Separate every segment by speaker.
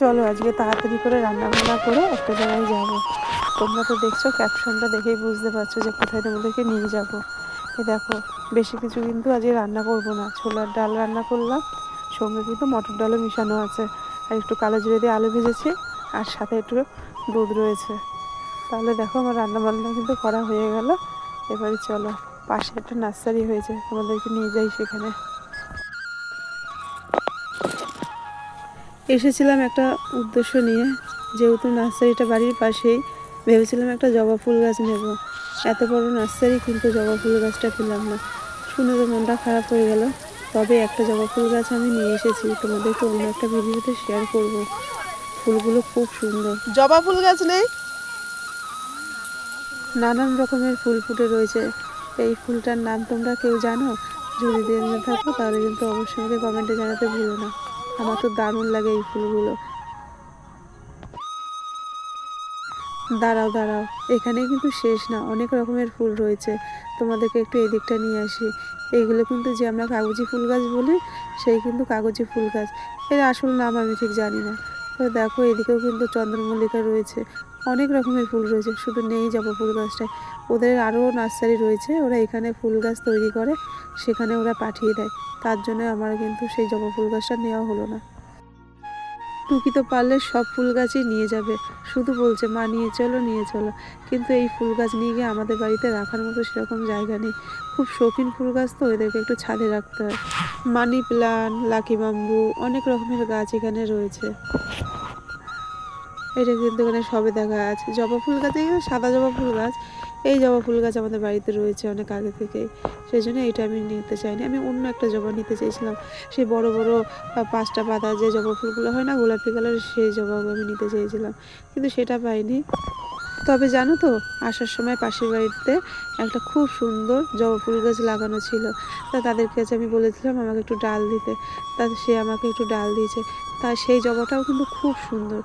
Speaker 1: চলো আজকে তাড়াতাড়ি করে রান্না বান্না করে একটা জায়গায় যাব। তোমরা তো দেখছ ক্যাপশনটা দেখেই বুঝতে পারছ যে কোথায় তোমাদেরকে নিয়ে যাব। এ দেখো, বেশি কিছু কিন্তু আজকে রান্না করব না। ছোলার ডাল রান্না করলাম, সঙ্গে কিন্তু মটর ডালও মিশানো আছে। আর একটু কালো জিরে দিয়ে আলু ভেজেছি, আর সাথে একটু দুধ রয়েছে। তাহলে দেখো আমার রান্না বান্না কিন্তু করা হয়ে গেল। এবারে চলো, পাশে একটা নার্সারি হয়েছে, তোমাদেরকে নিয়ে যাই সেখানে। এসেছিলাম একটা উদ্দেশ্য নিয়ে যেহেতু নার্সারিটা বাড়ির পাশেই ভেবেছিলাম একটা জবা ফুল গাছ নেব। এত বড় নার্সারি কিন্তু জবা ফুল গাছটা পেলাম না। শুনে তো মনটা খারাপ হয়ে গেল। তবে একটা জবা ফুল গাছ আমি নিয়ে এসেছি তোমাদেরকে অন্য একটা ভিডিওতে শেয়ার করব। ফুলগুলো খুব সুন্দর।
Speaker 2: জবা ফুল গাছ নেই?
Speaker 1: নানান রকমের ফুল ফুটে রয়েছে। এই ফুলটার নাম তোমরা কেউ জানো? যদি জেনে থাকো তাহলে কিন্তু অবশ্যই আমাকে কমেন্টে জানাতে ভুলো না। আমার তো দারুণ লাগে এই ফুলগুলো। দাঁড়াও দাঁড়াও, এখানে কিন্তু শেষ না, অনেক রকমের ফুল রয়েছে। তোমাদেরকে একটু এই দিকটা নিয়ে আসি। এইগুলো কিন্তু যে আমরা কাগজি ফুল গাছ বলি, সেই কিন্তু কাগজি ফুল গাছ। এর আসল নাম আমি ঠিক জানি না। তো দেখো, এদিকেও কিন্তু চন্দ্রমল্লিকা রয়েছে। অনেক রকমের ফুল রয়েছে, শুধু নেই জবা ফুল গাছটায়। ওদের আরও নার্সারি রয়েছে, ওরা এখানে ফুল গাছ তৈরি করে, সেখানে ওরা পাঠিয়ে দেয়। তার জন্য আমার কিন্তু সেই জবা ফুল গাছটা নেওয়া হলো না। টুকি তো পারলে সব ফুল গাছই নিয়ে যাবে, শুধু বলছে, মা, নিয়ে চলো নিয়ে চলো। কিন্তু এই ফুল গাছ নিয়ে গিয়ে আমাদের বাড়িতে রাখার মতো সেরকম জায়গা নেই। খুব শৌখিন ফুল গাছ তো, এদেরকে একটু ছাদে রাখতে হয়। মানি প্লান্ট, লাকি বাম্বু, অনেক রকমের গাছ এখানে রয়েছে। এটা কিন্তু এখানে সবে দেখা আছে। জবা ফুল গাছ এই সাদা জবা ফুল গাছ, এই জবা ফুল গাছ আমাদের বাড়িতে রয়েছে অনেক আগে থেকে সেই জন্য এটা আমি নিতে চাইনি। আমি অন্য একটা জবা নিতে চেয়েছিলাম। সেই বড় বড় পাঁচটা পাতা যে জবা ফুলগুলো হয় না, গোলাপি কালার সেই জবাগুলো আমি নিতে চেয়েছিলাম। কিন্তু সেটা পাইনি। তবে জানো তো, আসার সময় পাশের বাড়িতে একটা খুব সুন্দর জবা ফুল গাছ লাগানো ছিল। তা তাদের কাছে আমি বলেছিলাম আমাকে একটু ডাল দিতে। তা সে আমাকে একটু ডাল দিয়েছে। তা সেই জবাটাও কিন্তু খুব সুন্দর।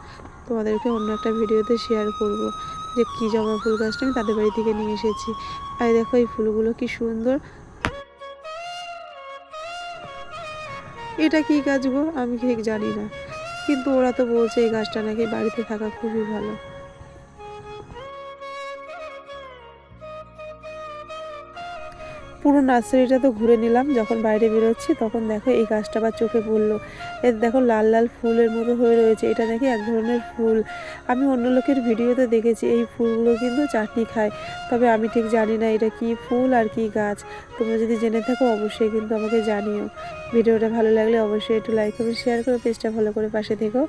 Speaker 1: তোমাদেরকে অন্য একটা ভিডিওতে শেয়ার করব যে কী জবা ফুল গাছটা আমি তাদের বাড়ি থেকে নিয়ে এসেছি। আর দেখো এই ফুলগুলো কি সুন্দর। এটা কি গাছ গো? আমি ঠিক জানি না। কিন্তু ওরা তো বলছে এই গাছটা নাকি বাড়িতে থাকা খুবই ভালো। পুরো নার্সারিটা তো ঘুরে নিলাম, যখন বাইরে বেরোচ্ছি তখন দেখো এই গাছটা আবার চোখে পড়ল। এর দেখো লাল লাল ফুলের মতো হয়ে রয়েছে, এটা নাকি এক ধরনের ফুল। আমি অন্য লোকের ভিডিওতে দেখেছি, এই ফুলগুলো কিন্তু চাটনি খায়। তবে আমি ঠিক জানি না এটা কি ফুল আর কি গাছ। তোমরা যদি জেনে থাকো অবশ্যই কিন্তু আমাকে জানিও। ভিডিওটা ভালো লাগলে অবশ্যই একটু লাইক করবে শেয়ার করো, পেজটা ভালো করে পাশে থেকো।